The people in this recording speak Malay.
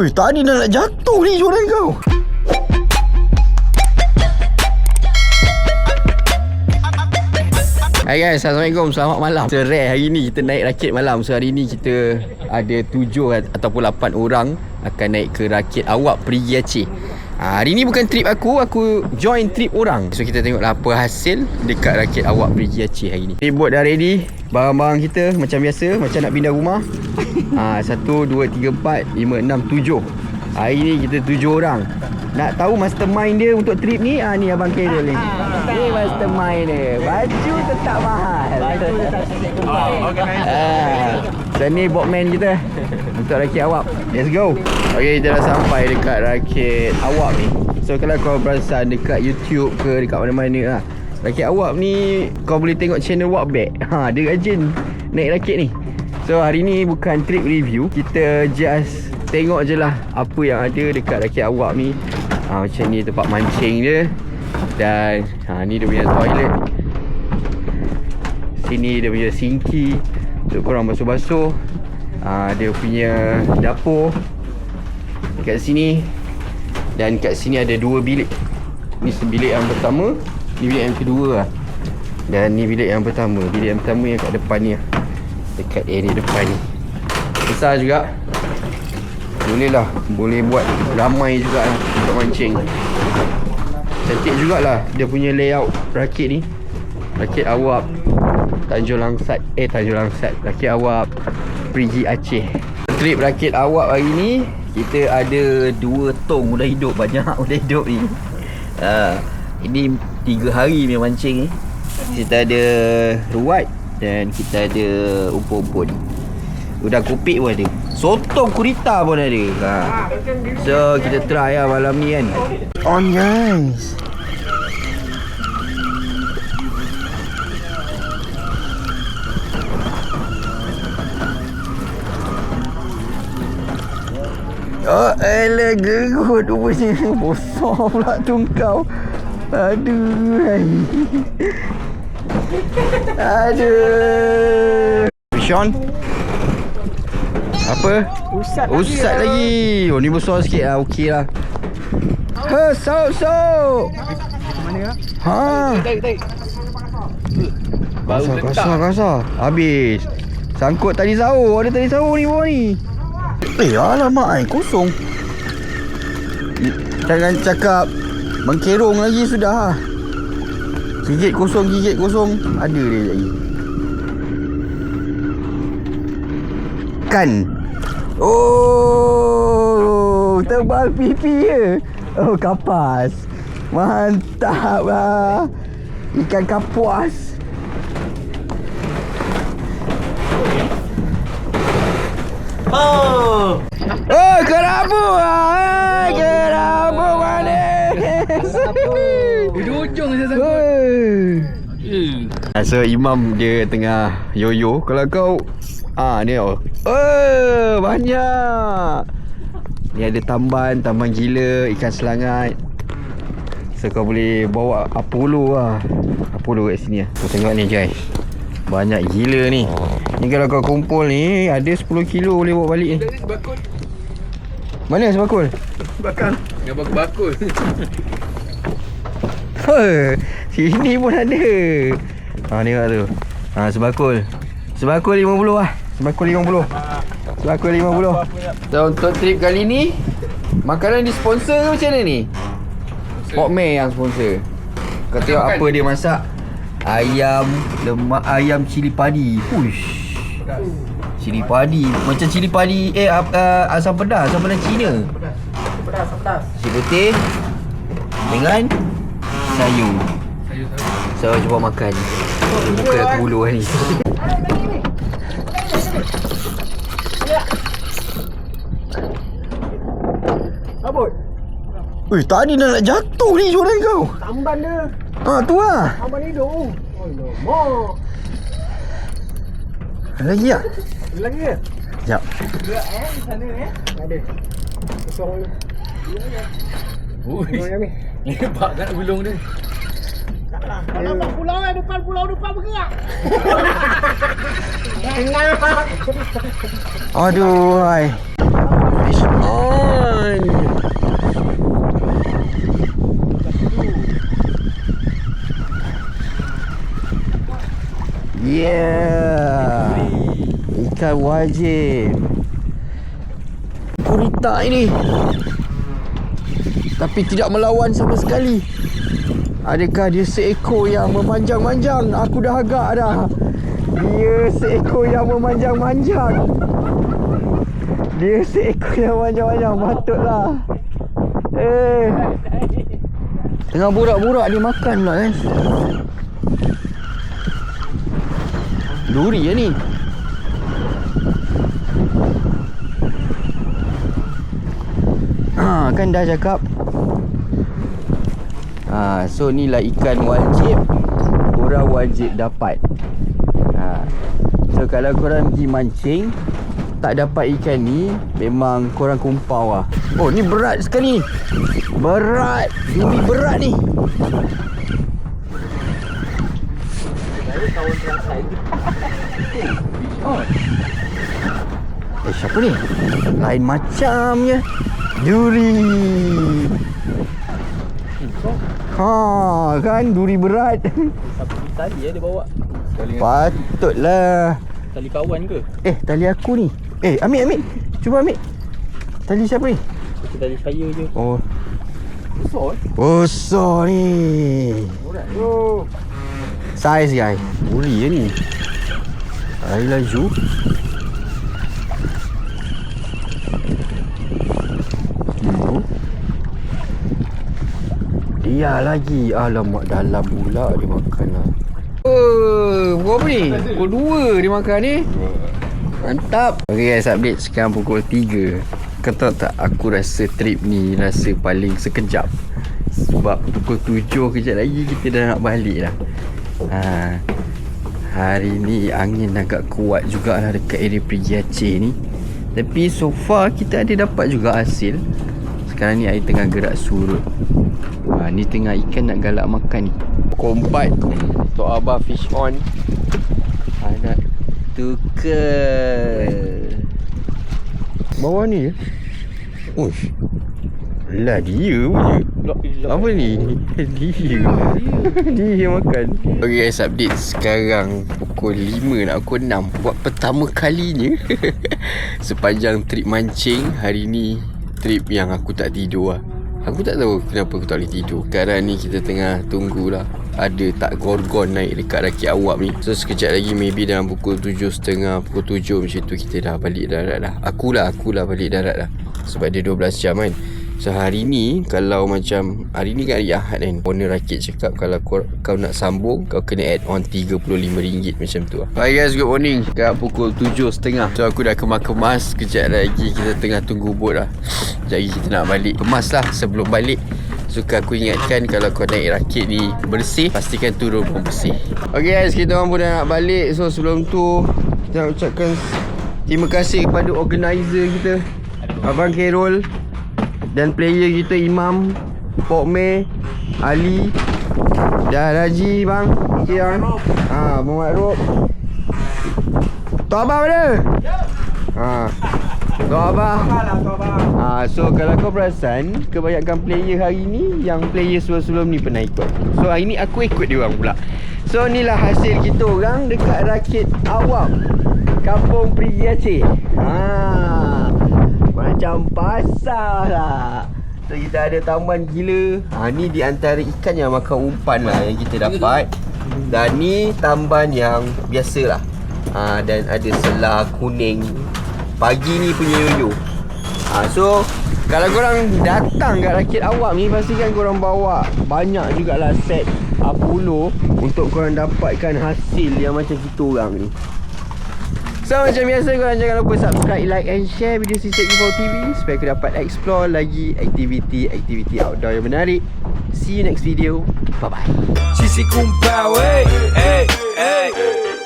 Ui, tadi dah nak jatuh ni joran kau. Hai guys, Assalamualaikum. Selamat malam. Rare hari ni kita naik rakit malam. So hari ni kita ada tujuh ataupun lapan orang akan naik ke rakit awak pergi Aceh. Ha, hari ni bukan trip aku, aku join trip orang. So kita tengoklah apa hasil dekat rakit awak pergi Aceh hari ni. Ni boat dah ready. Barang-barang kita macam biasa, macam nak pindah rumah. Ha, satu, dua, tiga, empat, lima, enam, tujuh. Hari ni kita tujuh orang. Nak tahu mastermind dia untuk trip ni? Ah ni abang Kerol ni. Ni mastermind dia. Baju tetap mahal. Baju tetap Ah, so ni boatman kita untuk rakit awak. Let's go. Okay, kita dah sampai dekat rakit awak ni. So kalau kau perasan dekat YouTube ke dekat mana-mana lah. Rakit awak ni kau boleh tengok channel Walkback. Ha, dia rajin naik rakit ni. So hari ni bukan trip review. Kita just tengok je lah apa yang ada dekat rakit awak ni. Ha, macam ni tempat mancing dia. Dan ha, ni dia punya toilet. Sini dia punya sinki untuk korang basuh-basuh. Ha, dia punya dapur dekat sini. Dan kat sini ada dua bilik. Ni bilik yang pertama, ni bilik yang kedua lah. Dan ni bilik yang pertama. Bilik yang pertama yang kat depan ni lah. Dekat area depan ni. Besar juga. Boleh lah. Boleh buat ramai juga lah. Untuk mancing. Cantik jugalah Dia punya layout rakit ni. Rakit awap Tanjung Langsat. Eh Tanjung Langsat. Rakit awap Perigi Aceh. Trip rakit awap hari ni Kita ada dua tong Udah hidup. Banyak udah hidup ni. Uh, Ini tiga hari punya mancing ni. Kita ada Ruat Dan kita ada Umpun-umpun Udang kupik pun ada. Sotong kurita pun ada. Ha. So kita try lah malam ni kan. On guys Oh elah gerut rupanya Besar pula tungkau Aduh. Aduh Sean apa? Usat lagi. Usat lagi. Oh ni besar sikit lah. Okey lah. Ha, sok sok. Mana ya? Ha. Tarik, tarik. Kasar, kasar, kasar. Habis. Sangkut tali sahur. Ada tali sahur ni bawah ni. Eh, alamak ai kosong. Jangan cakap mengkerong lagi sudah. Gigit kosong, gigit kosong. Ada dia lagi. Kan. Oh, tebal pipi je. Oh, kapas. Mantap lah. Ikan kapuas. Oh. Oh, kerabu. Ah, So Imam dia tengah yoyo Kalau kau Ah ni oh. Oh banyak Ni ada tamban Tamban gila Ikan selangat So kau boleh bawa Apollo lah Apollo kat sini lah Kau tengok ni guys Banyak gila ni Ni kalau kau kumpul ni Ada 10 kilo boleh bawa balik ni Bakul. Mana sebakul? Bakal. Yang bakul-bakul. Ha, sini pun ada. Ha ni tu. Ha sebakul. Sebakul 50 lah. Sebakul 50. Sebakul 50. So untuk trip kali ni makanan di sponsor ke macam mana ni? Pokme yang sponsor. Kau tengok apa dia masak? Ayam lemak ayam cili padi. Uish. Cili padi Macam cili padi Eh uh, uh, asam pedas Asam pedas Cina Pedas, pedas. Nasi putih Dengan Sayur So cuba makan Buka aku bulu ni Abut. Ui tadi dah nak jatuh ni joran kau Tamban dia. Ha tu lah Tamban hidung. Alamak. Lagi tak? Ada lagi ke? Sekejap Gerak eh di sana eh. Ada. Kosong dulu. Ui, hebat kan gulung dia. Kalau yeah. pulau eh, depan pulau depan bergerak. Aduh, hai. Fish on. Yeah. Ikan wajib. Kurita ini. Tapi tidak melawan sama sekali. Adakah dia seekor yang memanjang-manjang? Aku dah agak dah. Dia seekor yang memanjang-manjang. Dia seekor yang memanjang-manjang. Patutlah. Eh. Tengah borak-borak dia makan pula kan. Duri ya ni. Ha, kan dah cakap. Ha, so ni lah ikan wajib. Korang wajib dapat. Ha. So kalau korang pergi mancing tak dapat ikan ni memang korang kumpau lah. Oh ni berat sekali. Berat. Duri berat ni. Oh. Eh siapa ni? Lain macamnya. Duri. Ha kan duri berat. Tali ya dia bawa. Patutlah. Tali kawan ke? Eh tali aku ni. Eh ambil ambil. Cuba ambil. Tali siapa ni? Kita tali saya je. Oh, Besar eh? besar ni. Alright. Oh. Saiz guys. Duri je ni. Air laju. Dia lagi. Alamak dalam pula dia makan lah. Oh, pukul apa ni? Pukul 2 dia makan ni? Mantap. Okay guys update sekarang pukul 3 Kau tahu tak aku rasa trip ni rasa paling sekejap. Sebab pukul 7 kejap lagi kita dah nak balik dah. Ha, Hari ni angin agak kuat jugalah dekat area Perigi Aceh ni. Tapi so far kita ada dapat juga hasil. Sekarang ni air tengah gerak surut ha, Ni tengah ikan nak galak makan ni. Kompat Tok Abah fish on. Anak tukar. Bawah ni je Uish. Lah dia punya. Apa ni? Dia. Dia makan. Okay guys update Sekarang pukul 5 nak pukul 6 Buat pertama kalinya Sepanjang trip mancing Hari ni Trip yang aku tak tidur lah Aku tak tahu kenapa aku tak boleh tidur. Sekarang ni kita tengah tunggulah Ada tak gorgon naik dekat rakit awak ni. So sekejap lagi maybe dalam pukul 7.30 Pukul 7 macam tu kita dah balik darat dah Akulah, akulah balik darat dah Sebab dia 12 jam kan So hari ni Kalau macam Hari ni kan hari Ahad kan Owner rakit cakap Kalau kau, kau nak sambung Kau kena add on RM35 Macam tu lah. Hi guys good morning. Sekarang pukul 7.30 So aku dah kemas-kemas. Kejap lagi Kita tengah tunggu boat lah. Sekejap lagi kita nak balik. Kemas lah sebelum balik. Suka aku ingatkan Kalau kau naik rakit ni Bersih Pastikan turun pun bersih. Okay guys Kita orang pun dah nak balik. So sebelum tu Kita nak ucapkan Terima kasih kepada organizer kita Abang Khairul dan player kita Imam Pok Ali Dan Raji bang Okay bang Ha Muhammad Rob Tok Abah mana? Ha. Tok Abah Ha so kalau kau perasan Kebanyakan player hari ni Yang player sebelum-sebelum ni pernah ikut. So hari ni aku ikut dia orang pula. So inilah hasil kita orang Dekat rakit awam Kampung Perigi Aceh. Ha macam pasar lah. So kita ada taman gila. Ha, Ni di antara ikan yang makan umpan lah Yang kita dapat. Dan ni tamban yang biasa lah. Ha, Dan ada selah kuning. Pagi ni punya yoyo. Ha, So Kalau korang datang kat rakit awam ni Pastikan korang bawa Banyak jugalah set Apollo Untuk korang dapatkan hasil yang macam kita orang ni So macam biasa korang jangan lupa subscribe, like and share video Sisek Info TV Supaya aku dapat explore lagi aktiviti-aktiviti outdoor yang menarik. See you next video. Bye bye Sisi kumpau, hey, hey, hey.